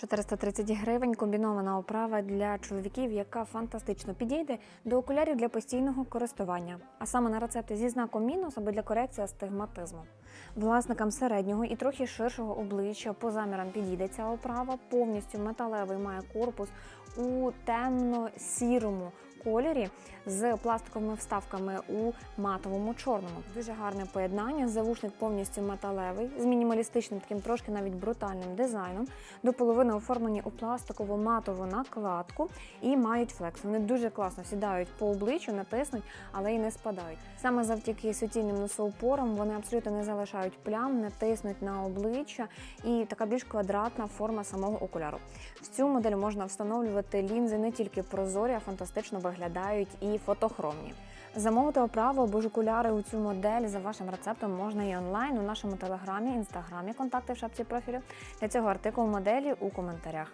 430 гривень комбінована оправа для чоловіків, яка фантастично підійде до окулярів для постійного користування, а саме на рецепти зі знаком мінус або для корекції астигматизму. Власникам середнього і трохи ширшого обличчя по замірам підійде ця оправа. Повністю металевий має корпус у темно-сірому кольорі з пластиковими вставками у матовому чорному. Дуже гарне поєднання. Завушник повністю металевий з мінімалістичним, таким трошки навіть брутальним дизайном. До половини оформлені у пластикову матову накладку і мають флекс. Вони дуже класно сідають по обличчю, натиснуть, але й не спадають. Саме завдяки суцільним носоупорам вони абсолютно не залишають плям, не тиснуть на обличчя і така більш квадратна форма самого окуляру. В цю модель можна встановлювати лінзи не тільки прозорі, а фантастично виглядають і фотохромні. Замовити оправу або ж окуляри у цю модель за вашим рецептом можна і онлайн у нашому телеграмі, інстаграмі, контакти в шапці профілю. Для цього артикул моделі у коментарях.